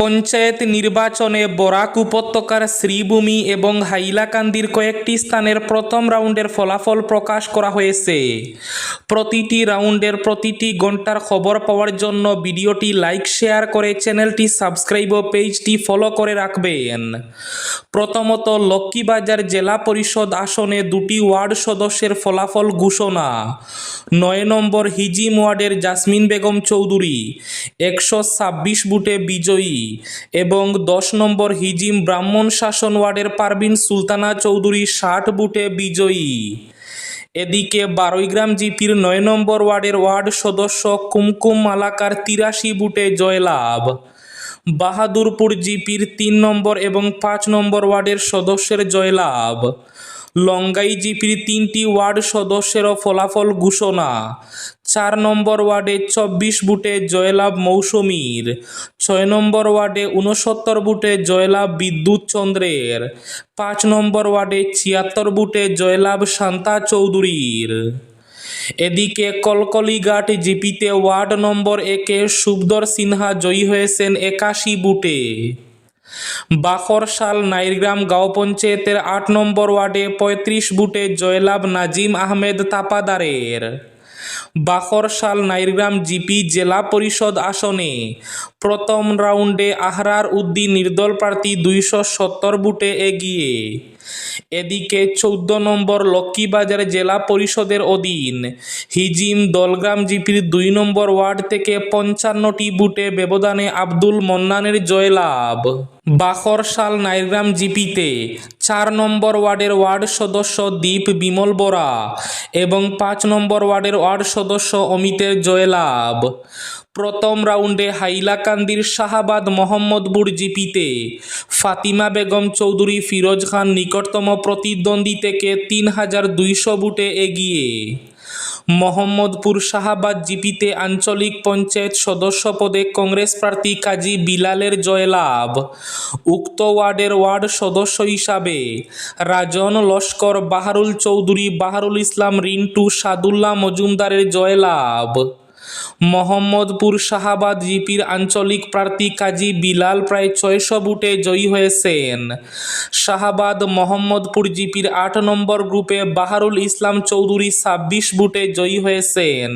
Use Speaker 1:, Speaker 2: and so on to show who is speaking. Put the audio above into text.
Speaker 1: পঞ্চায়েত নির্বাচনে বরাক উপত্যকার শ্রীভূমি এবং হাইলাকান্দির কয়েকটি স্থানের প্রথম রাউন্ডের ফলাফল প্রকাশ করা হয়েছে। প্রতিটি রাউন্ডের প্রতিটি ঘণ্টার খবর পাওয়ার জন্য ভিডিওটি লাইক, শেয়ার করে চ্যানেলটি সাবস্ক্রাইব ও পেজটি ফলো করে রাখবেন। প্রথমত, লক্ষ্মীবাজার জেলা পরিষদ আসনে দুটি ওয়ার্ড সদস্যের ফলাফল ঘোষণা। নয় নম্বর, হিজিম ওয়ার্ডের জাসমিন বেগম চৌধুরী। একশো ছাব্বিশ বুটে বিজয়ী। এবং দশ নম্বর হিজিম ব্রাহ্মণ শাসন ওয়ার্ডের পারবিন সুলতানা চৌধুরী ষাট বুটে বিজয়ী। এদিকে বারৈগ্রাম জিপির নয় নম্বর ওয়ার্ডের ওয়ার্ড সদস্য কুমকুম মালাকার তিরাশি বুটে জয়লাভ। বাহাদুরপুর জিপির তিন নম্বর এবং পাঁচ নম্বর ওয়ার্ডের সদস্যের জয়লাভ। লঙ্গাই জিপির তিনটি ওয়ার্ড সদস্যেরও ফলাফল ঘোষণা। চার নম্বর ওয়ার্ডে চব্বিশ বুটে জয়লাভ মৌসুমীর। ছয় নম্বর ওয়ার্ডে উনসত্তর বুটে জয়লাভ বিদ্যুৎ চন্দ্রের। পাঁচ নম্বর ওয়ার্ডে ছিয়াত্তর বুটে জয়লাভ শান্তা চৌধুরীর। এদিকে কলকলিঘাট জিপিতে ওয়ার্ড নম্বর একে সুবদর সিনহা জয়ী হয়েছেন একাশি বুটে। বাখরশাল নাইরগ্রাম গাঁও পঞ্চায়েতের আট নম্বর ওয়ার্ডে পঁয়ত্রিশ বুটে জয়লাভ নাজিম আহমেদ তাপাদারের। বাখরশাল নাইরগ্রাম জিপি জেলা পরিষদ আসনে প্রথম রাউন্ডে আহরার উদ্দিন নির্দল প্রার্থী দুইশো সত্তর বুটে এগিয়ে। এদিকে চৌদ্দ নম্বর লক্ষ্মীবাজার জেলা পরিষদের অধীন হিজিম দলগ্রাম জিপির দুই নম্বর ওয়ার্ড থেকে পঞ্চান্নটি বুটে ব্যবধানে আব্দুল মন্নানের জয়লাভ। বাখরশাল নাইরগ্রাম জিপিতে চার নম্বর ওয়ার্ডের ওয়ার্ড সদস্য দীপ বিমল বরা এবং পাঁচ নম্বর ওয়ার্ডের ওয়ার্ড সদস্য অমিতের জয়লাভ। প্রথম রাউন্ডে হাইলাকান্দির শাহাবাদ মোহাম্মদপুর জিপিতে ফাতিমা বেগম চৌধুরী ফিরোজ খান নিকটতম প্রতিদ্বন্দ্বী থেকে তিন হাজার দুইশো বুটে এগিয়ে। মোহাম্মদপুর শাহাবাদ জিপিতে আঞ্চলিক পঞ্চায়েত সদস্য পদে কংগ্রেস প্রার্থী কাজী বিলালের জয়লাভ। উক্ত ওয়ার্ডের ওয়ার্ড সদস্য হিসাবে রাজন লস্কর বাহারুল চৌধুরী, বাহারুল ইসলাম, রিন্টু সাদুল্লাহ মজুমদারের জয়লাভ। মোহাম্মদপুর শাহাবাদ জিপির আঞ্চলিক প্রার্থী কাজী বিলাল প্রায় ছয়শো বুটে জয়ী হয়েছেন। শাহাবাদ মোহাম্মদপুর জিপির আট নম্বর গ্রুপে বাহারুল ইসলাম চৌধুরী ছাব্বিশ বুটে জয়ী হয়েছেন।